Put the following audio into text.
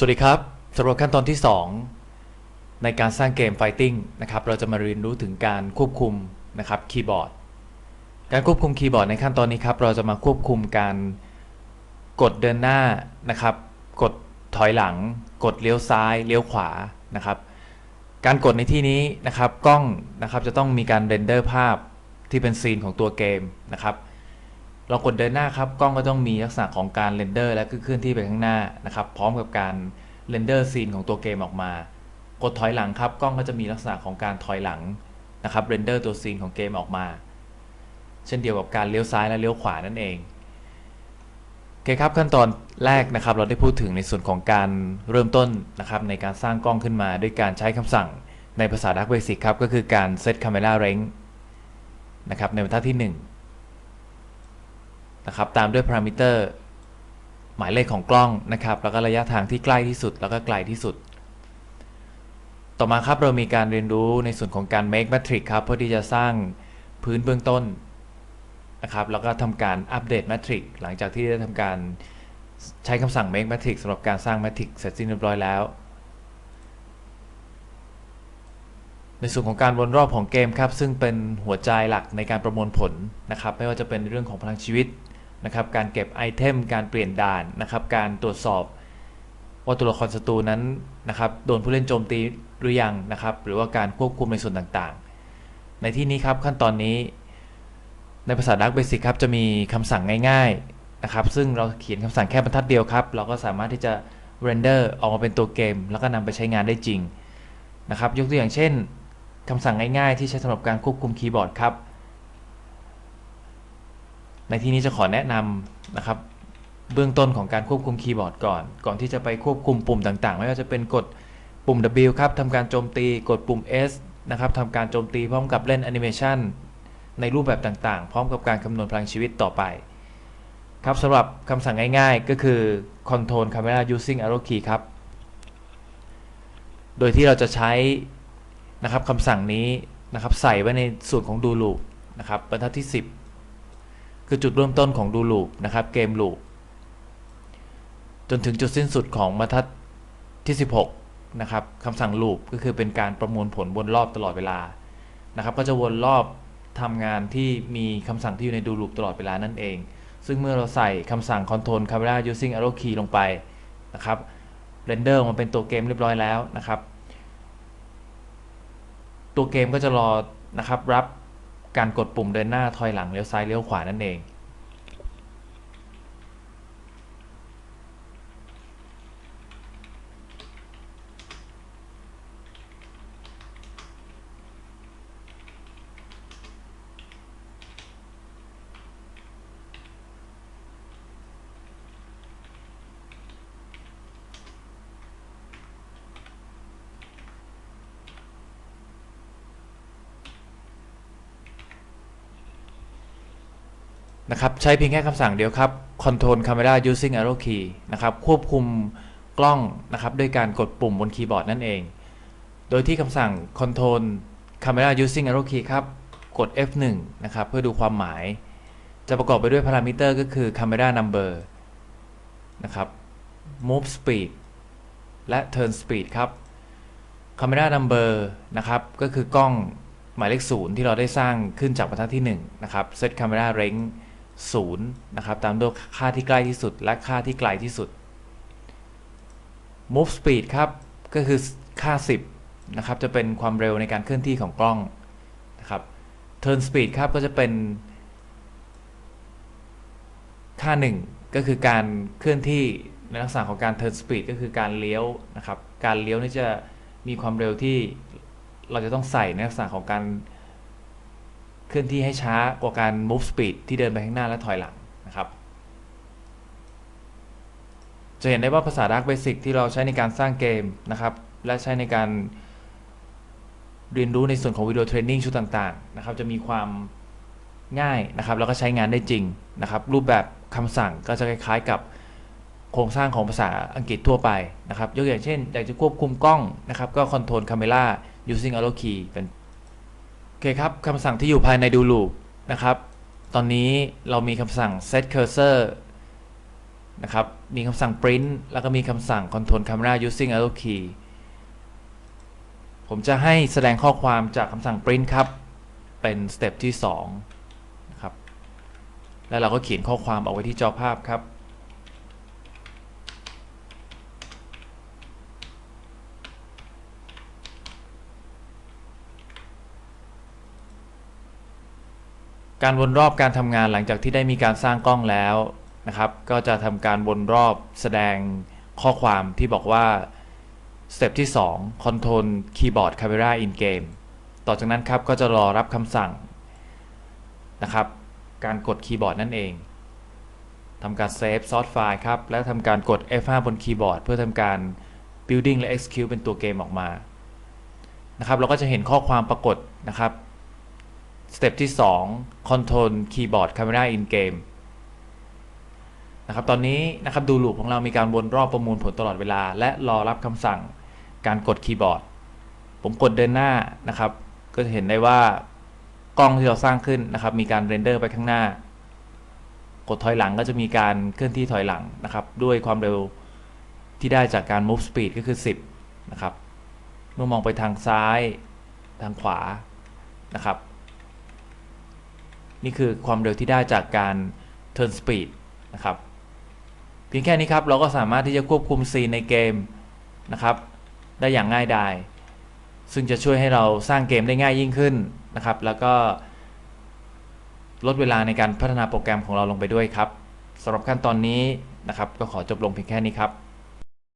สวัสดีครับสำหรับขั้นตอนที่ 2 ในการสร้างเกม Fighting นะครับเราจะมาเรียนรู้ถึงการควบคุมนะครับคีย์บอร์ดการควบคุมคีย์บอร์ดในขั้นตอนนี้ครับเราจะมาควบคุมการกดเดินหน้านะครับ กดถอยหลัง กดเลี้ยวซ้าย เลี้ยวขวานะครับ การกดในที่นี้นะครับกล้องนะครับจะต้องมีการเรนเดอร์ภาพที่เป็นซีนของตัวเกมนะครับ เรากดเดินหน้าครับกล้องก็ต้องมีลักษณะของการเรนเดอร์และเคลื่อนที่ไปข้างหน้านะครับ พร้อมกับการเรนเดอร์ซีนของตัวเกมออกมา กดถอยหลังครับกล้องก็จะมีลักษณะของการถอยหลังนะครับเรนเดอร์ตัวซีนของเกมออกมา เช่นเดียวกับการเลี้ยวซ้ายและเลี้ยวขวานั่นเองโอเคครับขั้นตอนแรกนะครับ เราได้พูดถึงในส่วนของการเริ่มต้นนะครับในการสร้างกล้องขึ้นมาด้วยการใช้คำสั่งในภาษา Dark Basic ครับก็คือการ set camera range นะครับในบรรทัดที่ 1 นะครับตามด้วยพารามิเตอร์หมายเลขของกล้องนะครับ แล้วก็ระยะทางที่ใกล้ที่สุด แล้วก็ไกลที่สุด ต่อมาครับเรามีการเรียนรู้ในส่วนของการ make matrix ครับเพื่อที่จะสร้างพื้นเบื้องต้นนะครับแล้วก็ทำการอัปเดต matrix หลังจากที่ได้ทำการใช้คำสั่ง make matrix สำหรับการสร้าง matrix เสร็จสิ้นเรียบร้อยแล้ว ในส่วนของการวนรอบของเกมครับ ซึ่งเป็นหัวใจหลักในการประมวลผลนะครับ ไม่ว่าจะเป็นเรื่องของพลังชีวิต นะครับการเก็บไอเทมการเปลี่ยนด่านนะครับการตรวจสอบว่าตัวละครศัตรูนั้นนะครับโดนผู้เล่นโจมตีหรือยังนะครับหรือว่าการควบคุมในส่วนต่างๆ ในที่นี้ครับขั้นตอนนี้ ในภาษา Dark Basic ครับจะมีคำสั่งง่ายๆนะครับซึ่งเราเขียนคำสั่งแค่บรรทัดเดียวครับ เราก็สามารถที่จะเรนเดอร์ออกมาเป็นตัวเกม แล้วก็นำไปใช้งานได้จริงนะครับยกตัวอย่างเช่นคำสั่งง่ายๆ ที่ใช้สำหรับการควบคุมคีย์บอร์ดครับ ในที่นี้จะขอแนะนำนะครับ เบื้องต้นของการควบคุมคีย์บอร์ดก่อน ก่อนที่จะไปควบคุมปุ่มต่างๆ ไม่ว่าจะเป็นกดปุ่ม W ครับทำการโจมตีกดปุ่ม S นะครับทำการโจมตีพร้อมกับเล่นแอนิเมชันในรูปแบบต่างๆ พร้อมกับการคำนวณพลังชีวิตต่อไป ครับสำหรับคำสั่งง่ายๆ ก็คือ Control Camera Using Arrow Key ครับ โดยที่เราจะใช้นะครับคำสั่งนี้นะครับใส่ไว้ในส่วนของดูลูปนะครับบรรทัดที่ 10 คือจุดเริ่มต้นของดูลูปนะครับเกมลูปจนถึงจุดสิ้นสุดของบรรทัดที่ 16นะครับคำสั่งลูปก็คือเป็นการประมวลผลวนรอบตลอดเวลานะครับ ก็จะวนรอบทำงานที่มีคำสั่งที่อยู่ในดูลูปตลอดเวลานั่นเอง ซึ่งเมื่อเราใส่คำสั่ง Control Camera Using Arrow Key ลงไปนะครับเรนเดอร์มันเป็นตัวเกมเรียบร้อยแล้วนะครับ ตัวเกมก็จะรอนะครับรับ การกดปุ่มเดินหน้าถอยหลังเลี้ยวซ้ายเลี้ยวขวานั่นเอง นะครับใช้เพียงแค่คำสั่งเดียวครับ Control Camera Using Arrow Key นะครับควบคุมกล้องนะครับด้วยการกดปุ่มบนคีย์บอร์ดนั่นเอง โดยที่คำสั่ง Control Camera Using Arrow Key ครับกด F1 นะครับเพื่อดูความหมาย จะประกอบไปด้วยพารามิเตอร์ก็คือ Camera Number นะครับ Move Speed และ Turn Speed ครับ Camera Number นะครับก็คือกล้องหมายเลขศูนย์ที่เราได้สร้างขึ้นจากบรรทัดที่1นะครับ Set Camera Range 0นะครับตามด้วยค่าที่ใกล้ที่สุด และค่าที่ไกลที่สุด move speed ครับก็คือค่า 10นะครับจะเป็นความเร็วในการเคลื่อนที่ของกล้องนะครับ turn speed ครับก็จะเป็น ค่า 1 ก็คือการเคลื่อนที่ในลักษณะของการ turn speed ก็คือการเลี้ยวนะครับ การเลี้ยวนี่จะมีความเร็วที่เราจะต้องใส่ในลักษณะของการ เคลื่อนที่ให้ช้ากว่าการ move speed ที่เดินไปข้างหน้าและถอยหลังนะครับ จะเห็นได้ว่าภาษา Dark Basic ที่เราใช้ในการสร้างเกมนะครับ และใช้ในการเรียนรู้ในส่วนของวิดีโอเทรนนิ่งชุดต่างๆนะครับ จะมีความง่ายนะครับ แล้วก็ใช้งานได้จริงนะครับ รูปแบบคำสั่งก็จะคล้ายๆกับโครงสร้างของภาษาอังกฤษทั่วไปนะครับ ยกอย่างเช่น อยากจะควบคุมกล้องนะครับ ก็ Control Camera using arrow key เป็น โอเคครับคำสั่งที่อยู่ภายในดูลูปนะครับ ตอนนี้เรามีคำสั่ง set cursor นะครับ มีคำสั่ง print แล้วก็มีคำสั่ง control camera using arrow key ผมจะให้แสดงข้อความจากคำสั่ง print ครับ เป็นสเต็ปที่2นะครับ แล้วเราก็เขียนข้อความเอาไว้ที่จอภาพครับ การวนรอบการทำงานหลังจากที่ได้มีการสร้างกล้องแล้วนะครับ ก็จะทำการวนรอบแสดงข้อความที่บอกว่าสเต็ปที่ 2 Control Keyboard Camera in Game ต่อจากนั้นครับก็จะรอรับคำสั่งนะครับ การกดคีย์บอร์ดนั่นเองทำการเซฟซอสไฟล์ครับ และทำการกด F5 บนคีย์บอร์ดเพื่อทำการ building และ execute เป็นตัวเกมออกมานะครับ เราก็จะเห็นข้อความปรากฏนะครับ สเต็ปที่ 2 Control Keyboard Camera in Game นะครับตอนนี้นะครับดูลูปของเรามีการวนรอบประมวลผลตลอดเวลา และรอรับคำสั่งการกดคีย์บอร์ด ผมกดเดินหน้านะครับ ก็จะเห็นได้ว่ากล้องที่เราสร้างขึ้นนะครับ มีการเรนเดอร์ไปข้างหน้า กดถอยหลังก็จะมีการเคลื่อนที่ถอยหลังนะครับ ด้วยความเร็วที่ได้จากการ move speed ก็คือ 10 นะครับ เมื่อมองไปทางซ้ายทางขวานะครับ นี่คือความเร็วที่ได้จากการ turn speed นะครับเพียงแค่นี้ครับเราก็สามารถที่จะควบคุมซีนในเกมนะครับ ได้อย่างง่ายดาย ซึ่งจะช่วยให้เราสร้างเกมได้ง่ายยิ่งขึ้นนะครับ แล้วก็ลดเวลาในการพัฒนาโปรแกรมของเราลงไปด้วยครับสำหรับขั้นตอนนี้นะครับ ก็ขอจบลงเพียงแค่นี้ครับ